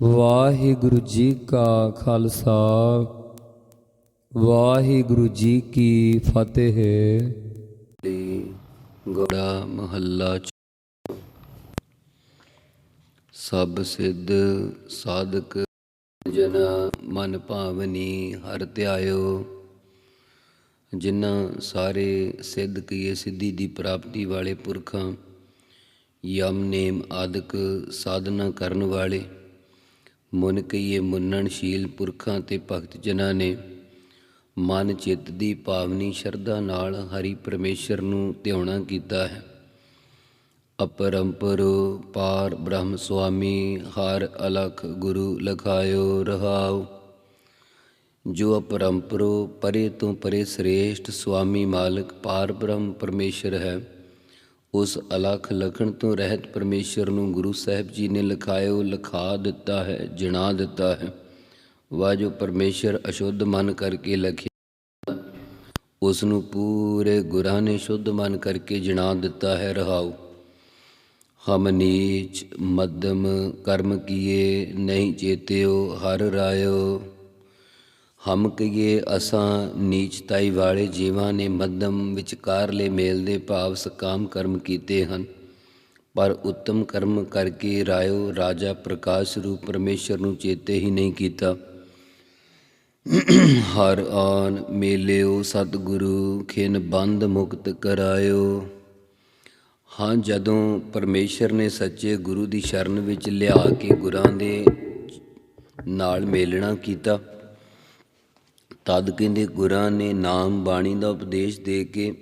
ਵਾਹਿਗੁਰੂ ਜੀ ਕਾ ਖਾਲਸਾ, ਵਾਹਿਗੁਰੂ ਜੀ ਕੀ ਫਤਿਹ। ਲਈ ਗੋੜਾ ਮਹੱਲਾ ਚ ਸਭ ਸਿੱਧ ਸਾਧਕ ਜਨਾ ਮਨ ਭਾਵਨੀ ਹਰ ਧਿਆਇਓ। ਜਿਨ੍ਹਾਂ ਸਾਰੇ ਸਿੱਧ ਕੀਏ ਸਿੱਧੀ ਦੀ ਪ੍ਰਾਪਤੀ ਵਾਲੇ ਪੁਰਖਾਂ, ਯਮ ਨੇਮ ਆਦਿਕ ਸਾਧਨਾ ਕਰਨ ਵਾਲੇ ਮੁਨ ਕਈਏ ਮੁੰਨਣਸ਼ੀਲ ਪੁਰਖਾਂ ਤੇ ਭਗਤ ਜਨਾਂ ਨੇ ਮਨ ਚਿੱਤ ਦੀ ਪਾਵਨੀ ਸ਼ਰਧਾ ਨਾਲ ਹਰੀ ਪਰਮੇਸ਼ਰ ਨੂੰ ਧਿਆਉਣਾ ਕੀਤਾ ਹੈ। ਅਪਰੰਪਰ ਪਾਰ ਬ੍ਰਹਮ ਸੁਆਮੀ, ਹਰ ਅਲਖ ਗੁਰੂ ਲਖਾਇਓ ਰਹਾਉ। ਜੋ ਅਪਰੰਪਰੋ ਪਰੇ ਤੋਂ ਪਰੇ ਸ੍ਰੇਸ਼ਟ ਸੁਆਮੀ ਮਾਲਕ ਪਾਰ ਬ੍ਰਹਮ ਪਰਮੇਸ਼ਰ ਹੈ। ਉਸ ਅਲਖ ਲਖਣ ਤੋਂ ਰਹਿਤ ਪਰਮੇਸ਼ਰ ਨੂੰ ਗੁਰੂ ਸਾਹਿਬ ਜੀ ਨੇ ਲਿਖਾਇਓ, ਲਿਖਾ ਦਿੱਤਾ ਹੈ, ਜਣਾ ਦਿੱਤਾ ਹੈ। ਵਾ ਜੋ ਪਰਮੇਸ਼ਰ ਅਸ਼ੁੱਧ ਮਨ ਕਰਕੇ ਲਖਿਆ ਉਸ ਨੂੰ ਪੂਰੇ ਗੁਰਾਂ ਨੇ ਸ਼ੁੱਧ ਮਨ ਕਰਕੇ ਜਣਾ ਦਿੱਤਾ ਹੈ, ਰਹਾਉ। ਹਮ ਨੀਚ ਮੱਧਮ ਕਰਮ ਕੀਏ, ਨਹੀਂ ਚੇਤਿਓ, ਹਰ ਰਾਇਓ। ਹਮ ਕਹੀਏ, ਅਸਾਂ ਨੀਚਤਾਈ ਵਾਲੇ ਜੀਵਾਂ ਨੇ ਮੱਧਮ ਵਿਚਕਾਰਲੇ ਮੇਲ ਦੇ ਭਾਵ ਸਕਾਮ ਕਰਮ ਕੀਤੇ ਹਨ। ਪਰ ਉੱਤਮ ਕਰਮ ਕਰਕੇ ਰਾਇਓ ਰਾਜਾ ਪ੍ਰਕਾਸ਼ ਰੂਪ ਪਰਮੇਸ਼ਰ ਨੂੰ ਚੇਤੇ ਹੀ ਨਹੀਂ ਕੀਤਾ। ਹਰ ਆਨ ਮੇਲਿਓ, ਸਤਿਗੁਰੂ, ਖਿਨ ਬੰਦ ਮੁਕਤ ਕਰਾਇਓ। ਹਾਂ, ਜਦੋਂ ਪਰਮੇਸ਼ਰ ਨੇ ਸੱਚੇ ਗੁਰੂ ਦੀ ਸ਼ਰਨ ਵਿੱਚ ਲਿਆ ਕੇ ਗੁਰਾਂ ਦੇ ਨਾਲ ਮੇਲਣਾ ਕੀਤਾ ਤਦ ਕਹਿੰਦੇ ਗੁਰਾਂ ਨੇ ਨਾਮ ਬਾਣੀ ਦਾ ਉਪਦੇਸ਼ ਦੇ ਕੇ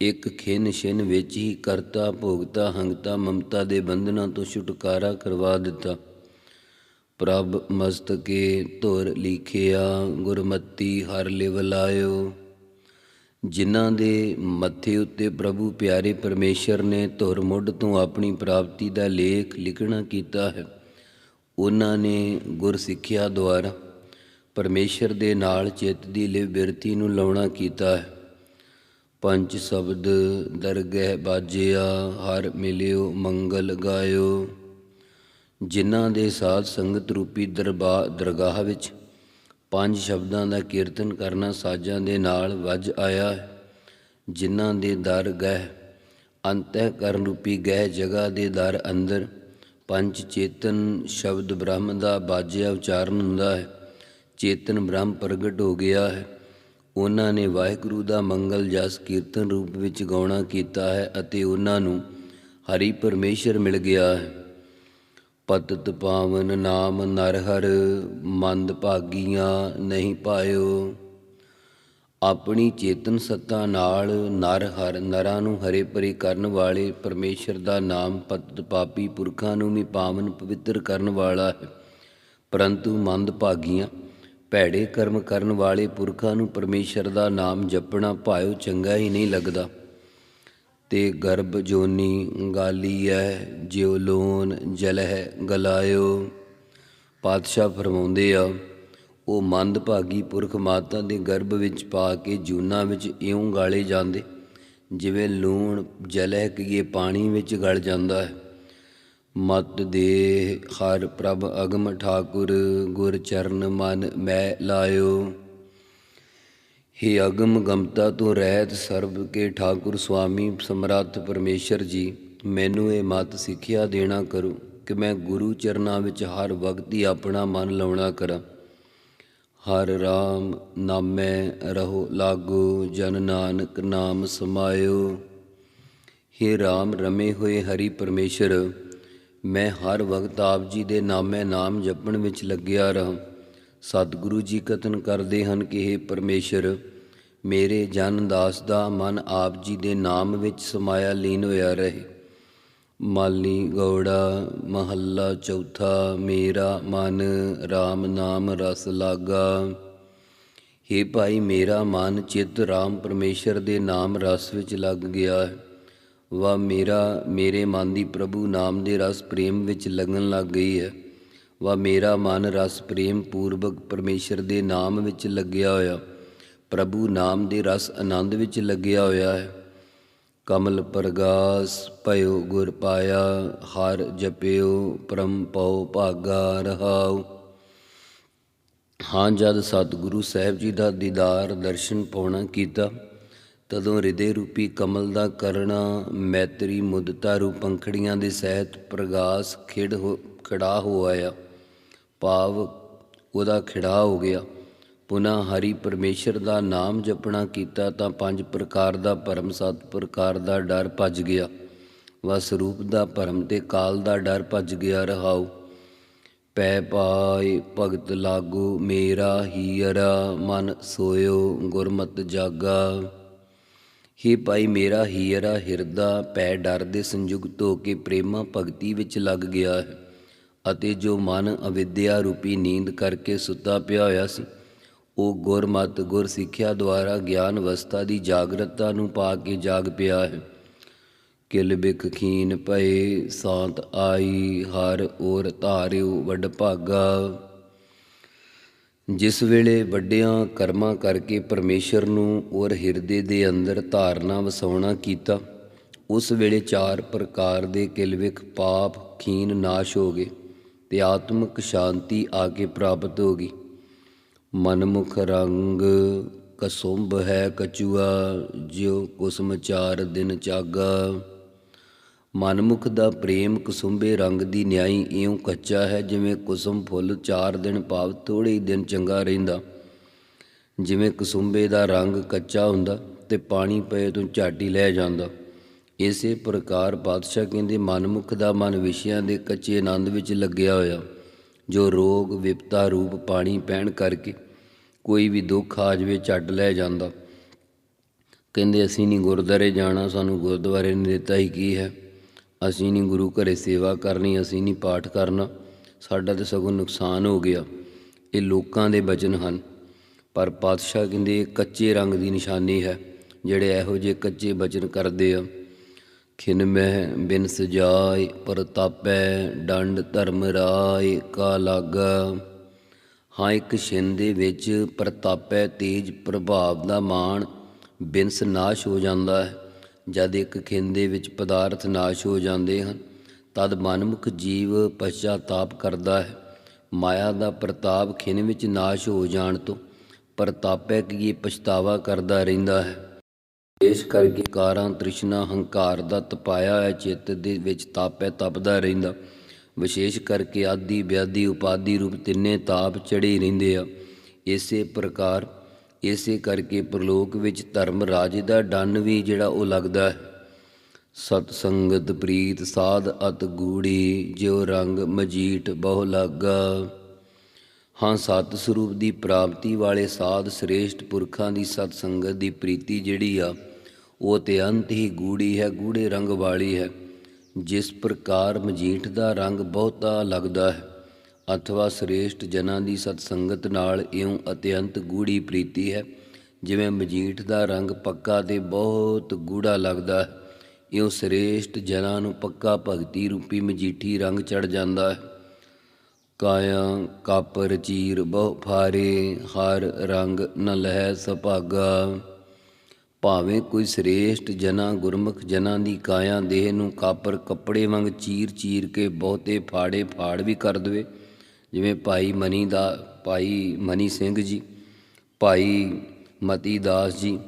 ਇੱਕ ਖਿਨ ਛਿਨ ਵਿੱਚ ਹੀ ਕਰਤਾ, ਭੋਗਤਾ, ਹੰਗਤਾ, ਮਮਤਾ ਦੇ ਬੰਧਨਾਂ ਤੋਂ ਛੁਟਕਾਰਾ ਕਰਵਾ ਦਿੱਤਾ। ਪ੍ਰਭ ਮਸਤਕੇ ਧੁਰ ਲਿਖਿਆ, ਗੁਰਮਤੀ ਹਰ ਲਿਵ ਲਾਇਓ। ਜਿਨ੍ਹਾਂ ਦੇ ਮੱਥੇ ਉੱਤੇ ਪ੍ਰਭੂ ਪਿਆਰੇ ਪਰਮੇਸ਼ਰ ਨੇ ਧੁਰ ਮੁੱਢ ਤੋਂ ਆਪਣੀ ਪ੍ਰਾਪਤੀ ਦਾ ਲੇਖ ਲਿਖਣਾ ਕੀਤਾ ਹੈ, ਉਹਨਾਂ ਨੇ ਗੁਰ ਸਿੱਖਿਆ ਦੁਆਰਾ ਪਰਮੇਸ਼ਰ ਦੇ ਨਾਲ ਚਿੱਤ ਦੀ ਲਿਵ ਬਿਰਤੀ ਨੂੰ ਲਾਉਣਾ ਕੀਤਾ ਹੈ। ਪੰਜ ਸ਼ਬਦ ਦਰਗਹਿ ਬਾਜਿਆ, ਹਰ ਮਿਲਿਓ, ਮੰਗਲ ਗਾਇਓ। ਜਿਨ੍ਹਾਂ ਦੇ ਸਾਧ ਸੰਗਤ ਰੂਪੀ ਦਰਬਾਰ ਦਰਗਾਹ ਵਿੱਚ ਪੰਜ ਸ਼ਬਦਾਂ ਦਾ ਕੀਰਤਨ ਕਰਨਾ ਸਾਜ਼ਾਂ ਦੇ ਨਾਲ ਵੱਜ ਆਇਆ ਹੈ। ਜਿਨ੍ਹਾਂ ਦੇ ਦਰ ਗਹਿ ਅੰਤਹਿ ਕਰਨ ਰੂਪੀ ਗਹਿ ਜਗ੍ਹਾ ਦੇ ਦਰ ਅੰਦਰ ਪੰਜ ਚੇਤਨ ਸ਼ਬਦ ਬ੍ਰਹਮ ਦਾ ਬਾਜਿਆ ਉਚਾਰਨ ਹੁੰਦਾ ਹੈ। ਚੇਤਨ ਬ੍ਰਹਮ ਪ੍ਰਗਟ ਹੋ ਗਿਆ ਹੈ। ਉਹਨਾਂ ਨੇ ਵਾਹਿਗੁਰੂ ਦਾ ਮੰਗਲ ਜਸ ਕੀਰਤਨ ਰੂਪ ਵਿੱਚ ਗਾਉਣਾ ਕੀਤਾ ਹੈ ਅਤੇ ਉਹਨਾਂ ਨੂੰ ਹਰੀ ਪਰਮੇਸ਼ਰ ਮਿਲ ਗਿਆ ਹੈ। ਪਤਤ ਪਾਵਨ ਨਾਮ ਨਰ ਹਰ, ਮੰਦ ਭਾਗੀਆਂ ਨਹੀਂ ਪਾਇਓ। ਆਪਣੀ ਚੇਤਨ ਸੱਤਾ ਨਾਲ ਨਰ ਹਰ, ਨਰਾਂ ਨੂੰ ਹਰੇ ਭਰੇ ਕਰਨ ਵਾਲੇ ਪਰਮੇਸ਼ਰ ਦਾ ਨਾਮ ਪਤਤ ਪਾਪੀ ਪੁਰਖਾਂ ਨੂੰ ਵੀ ਪਾਵਨ ਪਵਿੱਤਰ ਕਰਨ ਵਾਲਾ ਹੈ। ਪਰੰਤੂ ਮੰਦ ਭਾਗੀਆਂ ਭੈੜੇ ਕਰਮ ਕਰਨ ਵਾਲੇ ਪੁਰਖਾਂ ਨੂੰ ਪਰਮੇਸ਼ਰ ਦਾ ਨਾਮ ਜਪਣਾ ਭਾਇਓ ਚੰਗਾ ਹੀ ਨਹੀਂ ਲੱਗਦਾ। ਤੇ ਗਰਭ ਜੋਨੀ ਗਾਲੀ ਹੈ ਜਿਉ ਲੋਨ ਜਲ ਗਲਾਇਓ। ਪਾਤਸ਼ਾਹ ਫਰਮਾਉਂਦੇ ਆ, ਉਹ ਮੰਦ ਭਾਗੀ ਪੁਰਖ ਮਾਤਾ ਦੇ ਗਰਭ ਵਿੱਚ ਪਾ ਕੇ ਜੂਨਾ ਵਿੱਚ ਇਉਂ ਗਾਲੇ ਜਾਂਦੇ, ਜਿਵੇਂ ਲੂਣ ਜਲਹਿ ਕੀਏ ਪਾਣੀ ਵਿੱਚ ਗਲ ਜਾਂਦਾ ਹੈ। ਮਤ ਦੇ ਹਰ ਪ੍ਰਭ ਅਗਮ ਠਾਕੁਰ, ਗੁਰ ਚਰਨ ਮਨ ਮੈਂ ਲਾਇਓ। ਹੇ ਅਗਮ ਗਮਤਾ ਤੋਂ ਰਹਿਤ ਸਰਬ ਕੇ ਠਾਕੁਰ ਸੁਆਮੀ ਸਮਰੱਥ ਪਰਮੇਸ਼ਰ ਜੀ, ਮੈਨੂੰ ਇਹ ਮਤ ਸਿੱਖਿਆ ਦੇਣਾ ਕਰੋ ਕਿ ਮੈਂ ਗੁਰੂ ਚਰਨਾਂ ਵਿੱਚ ਹਰ ਵਕਤ ਹੀ ਆਪਣਾ ਮਨ ਲਾਉਣਾ ਕਰਾਂ। ਹਰ ਰਾਮ ਨਾਮੈ ਰਹੋ ਲਾਗੋ, ਜਨ ਨਾਨਕ ਨਾਮ ਸਮਾਇਓ। ਹੇ ਰਾਮ ਰਮੇ ਹੋਏ ਹਰੀ ਪਰਮੇਸ਼ਰ ਮੈਂ ਹਰ ਵਕਤ ਆਪ ਜੀ ਦੇ ਨਾਮੇ ਨਾਮ ਜਪਣ ਵਿੱਚ ਲੱਗਿਆ ਰਹਾ। ਸਤਿਗੁਰੂ ਜੀ ਕਥਨ ਕਰਦੇ ਹਨ ਕਿ हे ਪਰਮੇਸ਼ਰ, ਮੇਰੇ ਜਨ ਦਾਸ ਦਾ ਮਨ ਆਪ ਜੀ ਦੇ ਨਾਮ ਵਿੱਚ ਸਮਾਇਆ ਲੀਨ ਹੋਇਆ ਰਹੇ। ਮਾਲੀ ਗੌੜਾ, ਮਹੱਲਾ ਚੌਥਾ, ਮੇਰਾ ਮਨ RAM ਨਾਮ ਰਸ ਲਾਗਾ। हे ਭਾਈ, ਮੇਰਾ ਮਨ ਚਿੱਤ RAM ਪਰਮੇਸ਼ਰ ਦੇ ਨਾਮ ਰਸ ਵਿੱਚ ਲੱਗ ਗਿਆ ਹੈ। ਵਾ ਮੇਰਾ, ਮੇਰੇ ਮਨ ਦੀ ਪ੍ਰਭੂ ਨਾਮ ਦੇ ਰਸ ਪ੍ਰੇਮ ਵਿੱਚ ਲੱਗਣ ਲੱਗ ਗਈ ਹੈ। ਵਾ ਮੇਰਾ ਮਨ ਰਸ ਪ੍ਰੇਮ ਪੂਰਵਕ ਪਰਮੇਸ਼ਰ ਦੇ ਨਾਮ ਵਿੱਚ ਲੱਗਿਆ ਹੋਇਆ। ਪ੍ਰਭੂ ਨਾਮ ਦੇ ਰਸ ਆਨੰਦ ਵਿੱਚ ਲੱਗਿਆ ਹੋਇਆ ਹੈ। ਕਮਲ ਪ੍ਰਗਾਸ, ਭਇਓ ਗੁਰ ਪਾਇਆ, ਹਰ ਜਪਿਓ, ਪਰਮ ਪਉ ਭਾਗਾ ਰਹਾਉ। ਹਾਂ, ਜਦ ਸਤਿਗੁਰੂ ਸਾਹਿਬ ਜੀ ਦਾ ਦੀਦਾਰ ਦਰਸ਼ਨ ਪਾਉਣਾ ਕੀਤਾ ਤਦੋਂ ਹਿਰਦੇ ਰੂਪੀ ਕਮਲ ਦਾ ਕਰਣਾ, ਮੈਤਰੀ ਮੁਦਤਾ ਰੂਪ ਪੰਖੜੀਆਂ ਦੇ ਸਹਿਤ ਪ੍ਰਗਾਸ ਖਿੜ ਹੋ, ਖੜਾ ਹੋ ਆਇਆ। ਭਾਵ ਉਹਦਾ ਖਿੜਾ ਹੋ ਗਿਆ। ਪੁਨਾ ਹਰੀ ਪਰਮੇਸ਼ਰ ਦਾ ਨਾਮ ਜਪਣਾ ਕੀਤਾ ਤਾਂ ਪੰਜ ਪ੍ਰਕਾਰ ਦਾ ਭਰਮ, ਸੱਤ ਪ੍ਰਕਾਰ ਦਾ ਡਰ ਭੱਜ ਗਿਆ। ਵਸ ਰੂਪ ਦਾ ਭਰਮ ਤੇ ਕਾਲ ਦਾ ਡਰ ਭੱਜ ਗਿਆ, ਰਹਾਉ। ਪੈ ਪਾਏ ਭਗਤ ਲਾਗੂ, ਮੇਰਾ ਹੀਰਾ ਮਨ ਸੋਇਓ ਗੁਰਮਤ ਜਾਗਾ। ਹੇ ਭਾਈ ਮੇਰਾ ਹੀਰਾ ਹਿਰਦਾ, ਪੈ ਡਰ ਦੇ ਸੰਯੁਕਤ ਹੋ ਕੇ ਪ੍ਰੇਮਾ ਭਗਤੀ ਵਿੱਚ ਲੱਗ ਗਿਆ ਹੈ। ਅਤੇ ਜੋ ਮਨ ਅਵਿਦਿਆ ਰੂਪੀ ਨੀਂਦ ਕਰਕੇ ਸੁੱਤਾ ਪਿਆ ਹੋਇਆ ਸੀ, ਉਹ ਗੁਰਮਤ ਗੁਰ ਸਿੱਖਿਆ ਦੁਆਰਾ ਗਿਆਨ ਅਵਸਥਾ ਦੀ ਜਾਗਰਤਾ ਨੂੰ ਪਾ ਕੇ ਜਾਗ ਪਿਆ ਹੈ। ਕਿਲ ਬਿਖ ਖੀਨ ਪਏ ਸਾਂਤ ਆਈ, ਹਰ ਔਰ ਧਾਰਿਓ ਵੱਡ ਭਾਗਾ। ਜਿਸ ਵੇਲੇ ਵੱਡਿਆਂ ਕਰਮਾਂ ਕਰਕੇ ਪਰਮੇਸ਼ਰ ਨੂੰ ਔਰ ਹਿਰਦੇ ਦੇ ਅੰਦਰ ਧਾਰਨਾ ਵਸਾਉਣਾ ਕੀਤਾ, ਉਸ ਵੇਲੇ ਚਾਰ ਪ੍ਰਕਾਰ ਦੇ ਕਿਲਵਿਕ ਪਾਪ ਖੀਨ ਨਾਸ਼ ਹੋ ਗਏ ਤੇ ਆਤਮਿਕ ਸ਼ਾਂਤੀ ਆ ਕੇ ਪ੍ਰਾਪਤ ਹੋ ਗਈ। ਮਨਮੁਖ ਰੰਗ ਕਸੁੰਭ ਹੈ ਕਚੂਆ ਜਿਉ ਕੁਸਮ ਚਾਰ ਦਿਨ ਚਾਗਾ। ਮਨਮੁਖ ਦਾ ਪ੍ਰੇਮ ਕੁਸੁੰਬੇ ਰੰਗ ਦੀ ਨਿਆਈ ਇਉਂ ਕੱਚਾ ਹੈ ਜਿਵੇਂ ਕੁਸਮ ਫੁੱਲ ਚਾਰ ਦਿਨ ਭਾਵ ਥੋੜੇ ਹੀ ਦਿਨ ਚੰਗਾ ਰਹਿੰਦਾ। ਜਿਵੇਂ ਕੁਸੁੰਬੇ ਦਾ ਰੰਗ ਕੱਚਾ ਹੁੰਦਾ ਤੇ ਪਾਣੀ ਪਏ ਤੋਂ ਝਾਟੀ ਲੈ ਜਾਂਦਾ। ਇਸੇ ਪ੍ਰਕਾਰ ਬਾਦਸ਼ਾਹ ਕਹਿੰਦੇ, ਮਨਮੁਖ ਦਾ ਮਨ ਵਿਸ਼ਿਆਂ ਦੇ ਕੱਚੇ ਆਨੰਦ ਵਿੱਚ ਲੱਗਿਆ ਹੋਇਆ, ਜੋ ਰੋਗ, ਵਿਪਤਾ ਰੂਪ ਪਾਣੀ ਪੈਣ ਕਰਕੇ ਕੋਈ ਵੀ ਦੁੱਖ ਆ ਜਾਵੇ ਝੱਟ ਲੈ ਜਾਂਦਾ। ਕਹਿੰਦੇ, ਅਸੀਂ ਨਹੀਂ ਗੁਰਦੁਆਰੇ ਜਾਣਾ, ਸਾਨੂੰ ਗੁਰਦੁਆਰੇ ਨੇ ਦਿੱਤਾ ਹੀ ਕੀ ਹੈ? ਅਸੀਂ ਨਹੀਂ ਗੁਰੂ ਘਰੇ ਸੇਵਾ ਕਰਨੀ, ਅਸੀਂ ਨਹੀਂ ਪਾਠ ਕਰਨਾ, ਸਾਡਾ ਤੇ ਸਗੋਂ ਨੁਕਸਾਨ ਹੋ ਗਿਆ। ਇਹ ਲੋਕਾਂ ਦੇ ਬਚਨ ਹਨ। ਪਰ ਪਾਤਸ਼ਾਹ ਕਹਿੰਦੇ, ਇਹ ਕੱਚੇ ਰੰਗ ਦੀ ਨਿਸ਼ਾਨੀ ਹੈ, ਜਿਹੜੇ ਇਹੋ ਜਿਹੇ ਕੱਚੇ ਵਚਨ ਕਰਦੇ ਆ। ਖਿਨ ਮਹਿ ਬਿਨ ਸਜਾਏ ਪ੍ਰਤਾਪੈ ਡੰਡ ਧਰਮ ਰਾਏ, ਕਾ ਲਾਗਾ। ਹਾਂ, ਇੱਕ ਛਿੰਨ ਦੇ ਵਿੱਚ ਪ੍ਰਤਾਪੈ ਤੇਜ ਪ੍ਰਭਾਵ ਦਾ ਮਾਣ ਬਿਨਸ ਨਾਸ਼ ਹੋ ਜਾਂਦਾ ਹੈ। ਜਦ ਇੱਕ ਖਿੰਨ ਦੇ ਵਿੱਚ ਪਦਾਰਥ ਨਾਸ਼ ਹੋ ਜਾਂਦੇ ਹਨ, ਤਦ ਮਨਮੁਖ ਜੀਵ ਪਛਤਾਪ ਕਰਦਾ ਹੈ। ਮਾਇਆ ਦਾ ਪ੍ਰਤਾਪ ਖਿੰਨ ਵਿੱਚ ਨਾਸ਼ ਹੋ ਜਾਣ ਤੋਂ ਪ੍ਰਤਾਪੈ ਕੀ ਪਛਤਾਵਾ ਕਰਦਾ ਰਹਿੰਦਾ ਹੈ। ਇਸ ਕਰਕੇ ਕਾਰਾਂ, ਤ੍ਰਿਸ਼ਨਾ, ਹੰਕਾਰ ਦਾ ਤਪਾਇਆ ਹੈ, ਚਿੱਤ ਦੇ ਵਿੱਚ ਤਾਪੈ ਤਪਦਾ ਰਹਿੰਦਾ। ਵਿਸ਼ੇਸ਼ ਕਰਕੇ ਆਦੀ ਵਿਆਦੀ ਉਪਾਦੀ ਰੂਪ ਤਿੰਨੇ ਤਾਪ ਚੜੇ ਰਹਿੰਦੇ ਆ। ਇਸੇ ਪ੍ਰਕਾਰ ਇਸੇ ਕਰਕੇ ਪ੍ਰਲੋਕ ਵਿੱਚ ਧਰਮ ਰਾਜ ਦਾ ਡੰਨ ਵੀ ਜਿਹੜਾ ਉਹ ਲੱਗਦਾ ਹੈ। ਸਤ ਸੰਗਤ ਪ੍ਰੀਤ ਸਾਧ ਅਤ ਗੂੜੀ, ਜਿਉ ਰੰਗ ਮਜੀਟ ਬਹੁ ਲਾਗਾ। ਹਾਂ, ਸਤ ਸਰੂਪ ਦੀ ਪ੍ਰਾਪਤੀ ਵਾਲੇ ਸਾਧ ਸ੍ਰੇਸ਼ਟ ਪੁਰਖਾਂ ਦੀ ਸਤ ਸੰਗਤ ਦੀ ਪ੍ਰੀਤੀ ਜਿਹੜੀ ਆ, ਉਹ ਤੇ ਅੰਤ ਹੀ ਗੂੜੀ ਹੈ, ਗੂੜੇ ਰੰਗ ਵਾਲੀ ਹੈ। ਜਿਸ ਪ੍ਰਕਾਰ ਮਜੀਠ ਦਾ ਰੰਗ ਬਹੁਤਾ ਲੱਗਦਾ ਹੈ। ਅਥਵਾ ਸ੍ਰੇਸ਼ਟ ਜਨਾਂ ਦੀ ਸਤ ਸੰਗਤ ਨਾਲ ਇਉਂ ਅਤਿਅੰਤ ਗੂੜੀ ਪ੍ਰੀਤੀ ਹੈ। ਜਿਵੇਂ ਮਜੀਠ ਦਾ ਰੰਗ ਪੱਕਾ ਤੇ ਬਹੁਤ ਗੂੜਾ ਲੱਗਦਾ ਹੈ, ਇਉਂ ਸ੍ਰੇਸ਼ਟ ਜਨਾਂ ਨੂੰ ਪੱਕਾ ਭਗਤੀ ਰੂਪੀ ਮਜੀਠੀ ਰੰਗ ਚੜ ਜਾਂਦਾ ਹੈ। ਕਾਇਆ ਕਾਪਰ ਚੀਰ ਬਹੁ ਫਾਰੇ, ਹਰ ਰੰਗ ਨ ਲਹਿ ਸੁਭਾਗਾ। ਭਾਵੇਂ ਕੋਈ ਸ੍ਰੇਸ਼ਟ ਜਨਾ ਗੁਰਮੁਖ ਜਨਾਂ ਦੀ ਕਾਇਆ ਦੇਹ ਨੂੰ ਕਾਪਰ ਕੱਪੜੇ ਵਾਂਗ ਚੀਰ ਚੀਰ ਕੇ ਬਹੁਤੇ ਫਾੜੇ ਫਾੜ ਵੀ ਕਰ ਦਵੇ ਜਿਵੇਂ ਭਾਈ ਮਨੀ ਦਾ, ਭਾਈ ਮਨੀ ਸਿੰਘ ਜੀ, ਭਾਈ ਮਤੀ ਦਾਸ ਜੀ,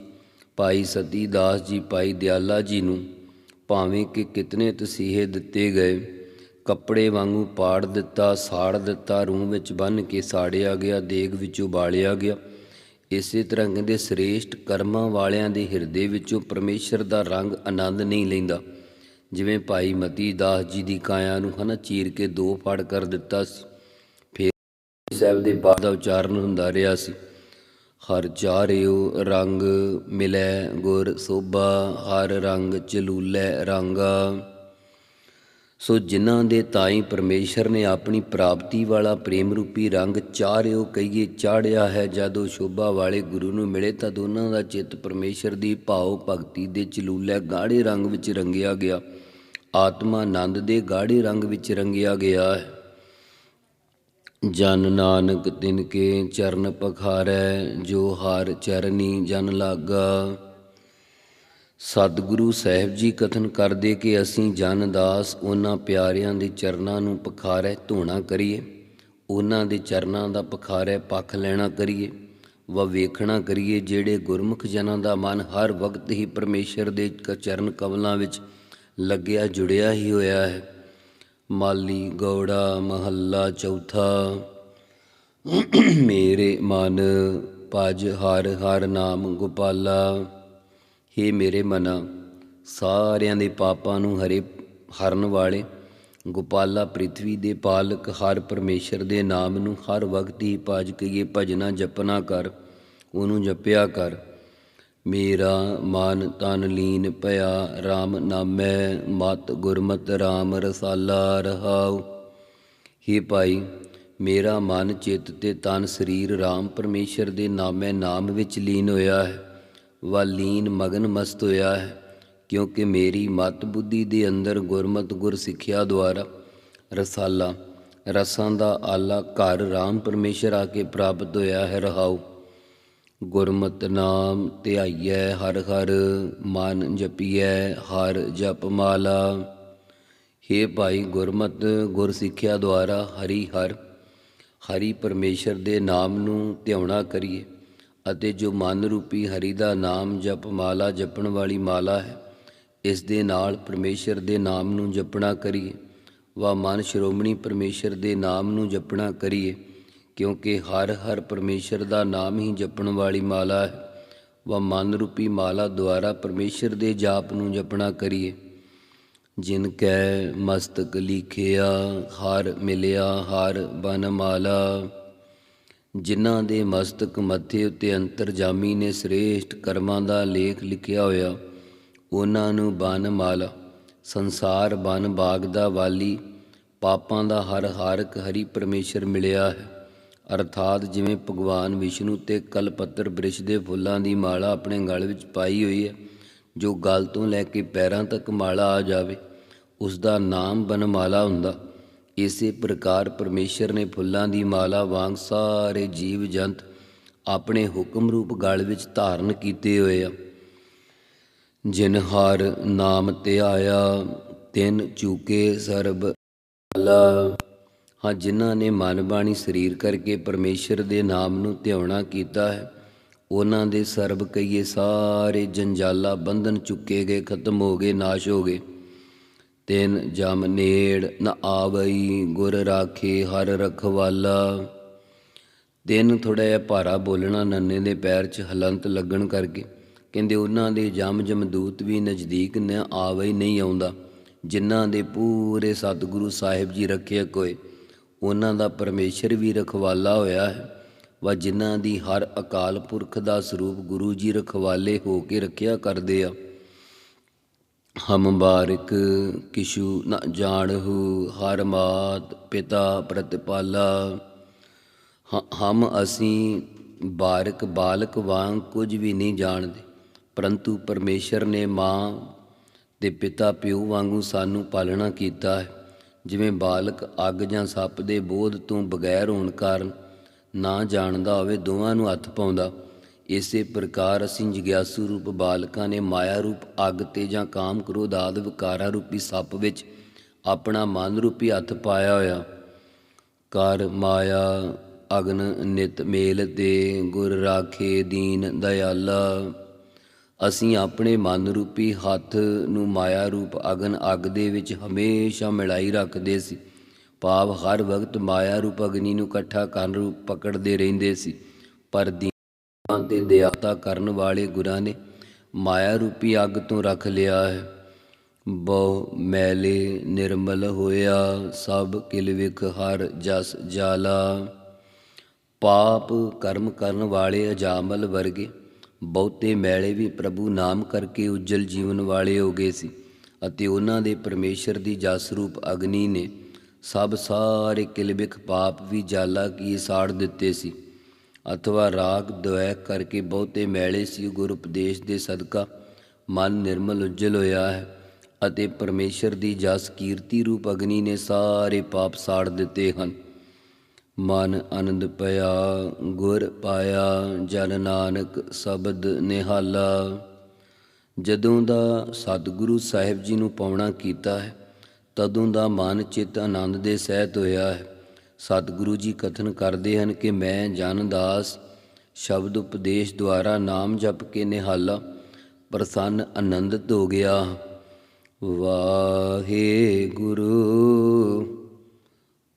ਭਾਈ ਸਤੀ ਦਾਸ ਜੀ, ਭਾਈ ਦਿਆਲਾ ਜੀ ਨੂੰ ਭਾਵੇਂ ਕਿ ਕਿਤਨੇ ਤਸੀਹੇ ਦਿੱਤੇ ਗਏ, ਕੱਪੜੇ ਵਾਂਗੂ ਪਾੜ ਦਿੱਤਾ, ਸਾੜ ਦਿੱਤਾ, ਰੂਹ ਵਿੱਚ ਬੰਨ ਕੇ ਸਾੜਿਆ ਗਿਆ, ਦੇਗ ਵਿੱਚ ਉਬਾਲਿਆ ਗਿਆ। ਇਸੇ ਤਰ੍ਹਾਂ ਕਹਿੰਦੇ ਸ੍ਰੇਸ਼ਟ ਕਰਮਾਂ ਵਾਲਿਆਂ ਦੇ ਹਿਰਦੇ ਵਿੱਚੋਂ ਪਰਮੇਸ਼ਰ ਦਾ ਰੰਗ ਆਨੰਦ ਨਹੀਂ ਲੈਂਦਾ। ਜਿਵੇਂ ਭਾਈ ਮਤੀ ਦਾਸ ਜੀ ਦੀ ਕਾਇਆ ਨੂੰ ਹਨਾ ਚੀਰ ਕੇ ਦੋ ਫੜ ਕਰ ਦਿੱਤਾ ਸੀ। ਸਾਹਿਬ ਦੇ ਬਾਦ ਦਾ ਉਚਾਰਨ ਹੁੰਦਾ ਰਿਹਾ ਸੀ। ਹਰ ਚਾਰਿਓ ਰੰਗ ਮਿਲੈ, ਗੁਰ ਸੋਭਾ ਹਰ ਰੰਗ ਚਲੂਲੈ ਰੰਗਾ। ਸੋ ਜਿਨ੍ਹਾਂ ਦੇ ਤਾਈ ਪਰਮੇਸ਼ਰ ਨੇ ਆਪਣੀ ਪ੍ਰਾਪਤੀ ਵਾਲਾ ਪ੍ਰੇਮ ਰੂਪੀ ਰੰਗ ਚਾਰਿਓ ਕਹੀਏ ਚਾੜਿਆ ਹੈ, ਜਦੋਂ ਸ਼ੋਭਾ ਵਾਲੇ ਗੁਰੂ ਨੂੰ ਮਿਲੇ ਤਾਂ ਦੋਨਾਂ ਦਾ ਚਿੱਤ ਪਰਮੇਸ਼ਰ ਦੀ ਭਾਉ ਭਗਤੀ ਦੇ ਚਲੂਲੇ ਗਾੜੇ ਰੰਗ ਵਿੱਚ ਰੰਗਿਆ ਗਿਆ। ਆਤਮਾ ਆਨੰਦ ਦੇ ਗਾੜੇ ਰੰਗ ਵਿੱਚ ਰੰਗਿਆ ਗਿਆ ਹੈ। ਜਨ ਨਾਨਕ ਤਿਨ ਕੇ ਚਰਨ ਪਖਾਰੈ, ਜੋ ਹਰ ਚਰਨੀ ਜਨ ਲਾਗਾ। ਸਤਿਗੁਰੂ ਸਾਹਿਬ ਜੀ ਕਥਨ ਕਰਦੇ ਕਿ ਅਸੀਂ ਜਨ ਦਾਸ ਉਹਨਾਂ ਪਿਆਰਿਆਂ ਦੇ ਚਰਨਾਂ ਨੂੰ ਪਖਾਰੈ, ਧੋਣਾ ਕਰੀਏ। ਉਹਨਾਂ ਦੇ ਚਰਨਾਂ ਦਾ ਪਖਾਰੈ, ਪੱਖ ਲੈਣਾ ਕਰੀਏ। ਵਾ ਵੇਖਣਾ ਕਰੀਏ ਜਿਹੜੇ ਗੁਰਮੁਖ ਜਨਾਂ ਦਾ ਮਨ ਹਰ ਵਕਤ ਹੀ ਪਰਮੇਸ਼ਰ ਦੇ ਚਰਨ ਕਮਲਾਂ ਵਿੱਚ ਲੱਗਿਆ, ਜੁੜਿਆ ਹੀ ਹੋਇਆ ਹੈ। ਮਾਲੀ ਗੌੜਾ ਮਹੱਲਾ ਚੌਥਾ। ਮੇਰੇ ਮਨ ਭਜ ਹਰ ਹਰ ਨਾਮ ਗੋਪਾਲਾ। ਹੇ ਮੇਰੇ ਮਨਾ, ਸਾਰਿਆਂ ਦੇ ਪਾਪਾਂ ਨੂੰ ਹਰੇ ਹਰਨ ਵਾਲੇ। ਗੋਪਾਲਾ ਪ੍ਰਿਥਵੀ ਦੇ ਪਾਲਕ, ਹਰ ਪਰਮੇਸ਼ਰ ਦੇ ਨਾਮ ਨੂੰ ਹਰ ਵਕਤ ਹੀ ਭਜ ਕੇ ਭਜਨਾ ਜਪਨਾ ਕਰ, ਉਹਨੂੰ ਜਪਿਆ ਕਰ। ਮੇਰਾ ਮਨ ਤਨ ਲੀਨ ਭਇਆ RAM ਨਾਮੈ ਮਤ ਗੁਰਮਤ RAM ਰਸਾਲਾ ਰਹਾਉ। ਹੇ ਭਾਈ, ਮੇਰਾ ਮਨ ਚਿੱਤ ਤੇ ਤਨ ਸਰੀਰ RAM ਪਰਮੇਸ਼ਰ ਦੇ ਨਾਮੈ ਨਾਮ ਵਿੱਚ ਲੀਨ ਹੋਇਆ ਹੈ ਵਾ ਲੀਨ ਮਗਨ ਮਸਤ ਹੋਇਆ ਹੈ, ਕਿਉਂਕਿ ਮੇਰੀ ਮਤ ਬੁੱਧੀ ਦੇ ਅੰਦਰ ਗੁਰਮਤ ਗੁਰ ਸਿੱਖਿਆ ਦੁਆਰਾ ਰਸਾਲਾ, ਰਸਾਂ ਦਾ ਆਲਾ ਘਰ RAM ਪਰਮੇਸ਼ਰ ਆ ਕੇ ਪ੍ਰਾਪਤ ਹੋਇਆ ਹੈ, ਰਹਾਉ। ਗੁਰਮਤਿ ਨਾਮ ਧਿਆਈਐ, ਹਰ ਹਰ ਮਨ ਜਪੀਐ, ਹਰ ਜਪ ਮਾਲਾ। ਹੇ ਭਾਈ ਗੁਰਮਤ, ਗੁਰ ਸਿੱਖਿਆ ਦੁਆਰਾ ਹਰੀ ਹਰ, ਹਰੀ ਪਰਮੇਸ਼ਰ ਦੇ ਨਾਮ ਨੂੰ ਧਿਆਉਣਾ ਕਰੀਏ ਅਤੇ ਜੋ ਮਨ ਰੂਪੀ ਹਰੀ ਦਾ ਨਾਮ ਜਪ ਮਾਲਾ ਜਪਣ ਵਾਲੀ ਮਾਲਾ ਹੈ, ਇਸ ਦੇ ਨਾਲ ਪਰਮੇਸ਼ਰ ਦੇ ਨਾਮ ਨੂੰ ਜਪਣਾ ਕਰੀਏ, ਵਾ ਮਨ ਸ਼੍ਰੋਮਣੀ ਪਰਮੇਸ਼ਰ ਦੇ ਨਾਮ ਨੂੰ ਜਪਣਾ ਕਰੀਏ। ਕਿਉਂਕਿ ਹਰ ਹਰ ਪਰਮੇਸ਼ਰ ਦਾ ਨਾਮ ਹੀ ਜਪਣ ਵਾਲੀ ਮਾਲਾ ਹੈ। ਵਾ ਮਨ ਰੂਪੀ ਮਾਲਾ ਦੁਆਰਾ ਪਰਮੇਸ਼ਰ ਦੇ ਜਾਪ ਨੂੰ ਜਪਣਾ ਕਰੀਏ। ਜਿਨ ਕੈ ਮਸਤਕ ਲਿਖਿਆ, ਹਰ ਮਿਲਿਆ, ਹਰ ਬਨ ਮਾਲਾ। ਜਿਨ੍ਹਾਂ ਦੇ ਮਸਤਕ ਮੱਥੇ ਉੱਤੇ ਅੰਤਰਜਾਮੀ ਨੇ ਸ੍ਰੇਸ਼ਟ ਕਰਮਾਂ ਦਾ ਲੇਖ ਲਿਖਿਆ ਹੋਇਆ, ਉਹਨਾਂ ਨੂੰ ਬਨ ਮਾਲਾ। ਸੰਸਾਰ ਬਨ ਬਾਗ ਦਾ ਵਾਲੀ, ਪਾਪਾਂ ਦਾ ਹਰ ਹਾਰਕ ਹਰੀ ਪਰਮੇਸ਼ਰ ਮਿਲਿਆ ਹੈ। ਅਰਥਾਤ ਜਿਵੇਂ ਭਗਵਾਨ ਵਿਸ਼ਨੂੰ ਤੇ ਕਲਪੱਤਰ ਬ੍ਰਿਸ਼ ਦੇ ਫੁੱਲਾਂ ਦੀ ਮਾਲਾ ਆਪਣੇ ਗਲ ਵਿੱਚ ਪਾਈ ਹੋਈ ਹੈ, ਜੋ ਗਲ ਤੋਂ ਲੈ ਕੇ ਪੈਰਾਂ ਤੱਕ ਮਾਲਾ ਆ ਜਾਵੇ ਉਸ ਦਾ ਨਾਮ ਬਨਮਾਲਾ ਹੁੰਦਾ। ਇਸੇ ਪ੍ਰਕਾਰ ਪਰਮੇਸ਼ਰ ਨੇ ਫੁੱਲਾਂ ਦੀ ਮਾਲਾ ਵਾਂਗ ਸਾਰੇ ਜੀਵ ਜੰਤ ਆਪਣੇ ਹੁਕਮ ਰੂਪ ਗਲ ਵਿੱਚ ਧਾਰਨ ਕੀਤੇ ਹੋਏ ਆ। ਜਿਨ ਹਰ ਨਾਮ ਧਿਆਇਆ ਤਿਨ ਚੂਕੇ ਸਰਬ ਅਲਾ ਹਾਂ, ਜਿਨ੍ਹਾਂ ਨੇ ਮਨ ਬਾਣੀ ਸਰੀਰ ਕਰਕੇ ਪਰਮੇਸ਼ਰ ਦੇ ਨਾਮ ਨੂੰ ਧਿਆਉਣਾ ਕੀਤਾ ਹੈ, ਉਹਨਾਂ ਦੇ ਸਰਬ ਕਈਏ ਸਾਰੇ ਜੰਜਾਲਾ ਬੰਧਨ ਚੁੱਕੇ ਗਏ, ਖਤਮ ਹੋ ਗਏ, ਨਾਸ਼ ਹੋ ਗਏ। ਤਿੰਨ, ਜਮ ਨੇੜ ਨ ਆਵਈ, ਗੁਰ ਰਾਖੇ ਹਰ ਰਖਵਾਲਾ। ਦਿਨ ਥੋੜਾ ਜਿਹਾ ਭਾਰਾ ਬੋਲਣਾ ਨੰਨੇ ਦੇ ਪੈਰ 'ਚ ਹਲੰਤ ਲੱਗਣ ਕਰਕੇ। ਕਹਿੰਦੇ ਉਹਨਾਂ ਦੇ ਜਮ ਜਮਦੂਤ ਵੀ ਨਜ਼ਦੀਕ ਨ ਆਵਈ ਨਹੀਂ ਆਉਂਦਾ, ਜਿਨ੍ਹਾਂ ਦੇ ਪੂਰੇ ਸਤਿਗੁਰੂ ਸਾਹਿਬ ਜੀ ਰੱਖਿਆ ਕੋਏ ਉਹਨਾਂ ਦਾ ਪਰਮੇਸ਼ਰ ਵੀ ਰਖਵਾਲਾ ਹੋਇਆ ਹੈ। ਵਾ ਜਿਨ੍ਹਾਂ ਦੀ ਹਰ ਅਕਾਲ ਪੁਰਖ ਦਾ ਸਰੂਪ ਗੁਰੂ ਜੀ ਰਖਵਾਲੇ ਹੋ ਕੇ ਰੱਖਿਆ ਕਰਦੇ ਆ। ਹਮ ਬਾਰਿਕ ਕਿਸ਼ੂ ਨ ਜਾਣਹੂ, ਹਰ ਮਾਤ ਪਿਤਾ ਪ੍ਰਤਪਾਲਾ। ਹ- ਹਮ ਅਸੀਂ ਬਾਰਕ ਬਾਲਕ ਵਾਂਗ ਕੁਝ ਵੀ ਨਹੀਂ ਜਾਣਦੇ, ਪਰੰਤੂ ਪਰਮੇਸ਼ਰ ਨੇ ਮਾਂ ਦੇ ਪਿਤਾ ਪਿਓ ਵਾਂਗੂ ਸਾਨੂੰ ਪਾਲਣਾ ਕੀਤਾ ਹੈ। ਜਿਵੇਂ ਬਾਲਕ ਅੱਗ ਜਾਂ ਸੱਪ ਦੇ ਬੋਧ ਤੋਂ ਬਗੈਰ ਹੋਣ ਕਾਰਨ ਨਾ ਜਾਣਦਾ ਹੋਵੇ, ਦੋਵਾਂ ਨੂੰ ਹੱਥ ਪਾਉਂਦਾ। ਇਸੇ ਪ੍ਰਕਾਰ ਅਸੀਂ ਜਿਗਿਆਸੂ ਰੂਪ ਬਾਲਕਾਂ ਨੇ ਮਾਇਆ ਰੂਪ ਅੱਗ ਤੇ ਜਾਂ ਕਾਮ ਕ੍ਰੋਧ ਆਦਿ ਵਿਕਾਰਾਂ ਰੂਪੀ ਸੱਪ ਵਿੱਚ ਆਪਣਾ ਮਨ ਰੂਪੀ ਹੱਥ ਪਾਇਆ ਹੋਇਆ। ਕਰ ਮਾਇਆ, ਅਗਨ, ਨਿਤ ਮੇਲ ਤੇ ਗੁਰ ਰਾਖੇ, ਦੀਨ, ਦਇਆਲਾ ਅਸੀਂ ਆਪਣੇ ਮਨ ਰੂਪੀ ਹੱਥ ਨੂੰ ਮਾਇਆ ਰੂਪ ਅਗਨ ਅੱਗ ਦੇ ਵਿੱਚ ਹਮੇਸ਼ਾ ਮਿਲਾਈ ਰੱਖਦੇ ਸੀ। ਭਾਵ ਹਰ ਵਕਤ ਮਾਇਆ ਰੂਪ ਅਗਨੀ ਨੂੰ ਇਕੱਠਾ ਕਰਨ ਰੂਪ ਪਕੜਦੇ ਰਹਿੰਦੇ ਸੀ। ਪਰ ਦੀਨਾਂ ਤੇ ਦਿਆਤਾ ਕਰਨ ਵਾਲੇ ਗੁਰਾਂ ਨੇ ਮਾਇਆ ਰੂਪੀ ਅੱਗ ਤੋਂ ਰੱਖ ਲਿਆ ਹੈ। ਬਹੁ ਮੈਲੇ ਨਿਰਮਲ ਹੋਇਆ, ਸਭ ਕਿਲ ਵਿਖ ਹਰ ਜਸ ਜਾਲਾ। ਪਾਪ ਕਰਮ ਕਰਨ ਵਾਲੇ ਅਜਾਮਲ ਵਰਗੇ ਬਹੁਤੇ ਮੈਲੇ ਵੀ ਪ੍ਰਭੂ ਨਾਮ ਕਰਕੇ ਉਜਲ ਜੀਵਨ ਵਾਲੇ ਹੋ ਗਏ ਸੀ ਅਤੇ ਉਹਨਾਂ ਦੇ ਪਰਮੇਸ਼ਰ ਦੀ ਜਸ ਰੂਪ ਅਗਨੀ ਨੇ ਸਭ ਸਾਰੇ ਕਿਲਬਿਖ ਪਾਪ ਵੀ ਜਾਲਾ ਕੀ ਸਾੜ ਦਿੱਤੇ ਸੀ। ਅਥਵਾ ਰਾਗ ਦੁਐ ਕਰਕੇ ਬਹੁਤੇ ਮੈਲੇ ਸੀ, ਗੁਰ ਉਪਦੇਸ਼ ਦੇ ਸਦਕਾ ਮਨ ਨਿਰਮਲ ਉਜਲ ਹੋਇਆ ਹੈ ਅਤੇ ਪਰਮੇਸ਼ਰ ਦੀ ਜਸ ਕੀਰਤੀ ਰੂਪ ਅਗਨੀ ਨੇ ਸਾਰੇ ਪਾਪ ਸਾੜ ਦਿੱਤੇ ਹਨ। ਮਨ ਆਨੰਦ ਪਿਆ, ਗੁਰ ਪਾਇਆ, ਜਨ ਨਾਨਕ ਸ਼ਬਦ ਨਿਹਾਲਾ। ਜਦੋਂ ਦਾ ਸਤਿਗੁਰੂ ਸਾਹਿਬ ਜੀ ਨੂੰ ਪਾਉਣਾ ਕੀਤਾ ਹੈ, ਤਦੋਂ ਦਾ ਮਨ ਚਿੱਤ ਆਨੰਦ ਦੇ ਸਹਿਤ ਹੋਇਆ ਹੈ। ਸਤਿਗੁਰੂ ਜੀ ਕਥਨ ਕਰਦੇ ਹਨ ਕਿ ਮੈਂ ਜਨ ਦਾਸ ਸ਼ਬਦ ਉਪਦੇਸ਼ ਦੁਆਰਾ ਨਾਮ ਜਪ ਕੇ ਨਿਹਾਲਾ, ਪ੍ਰਸੰਨ ਆਨੰਦਿਤ ਹੋ ਗਿਆ। ਵਾਹਿਗੁਰੂ।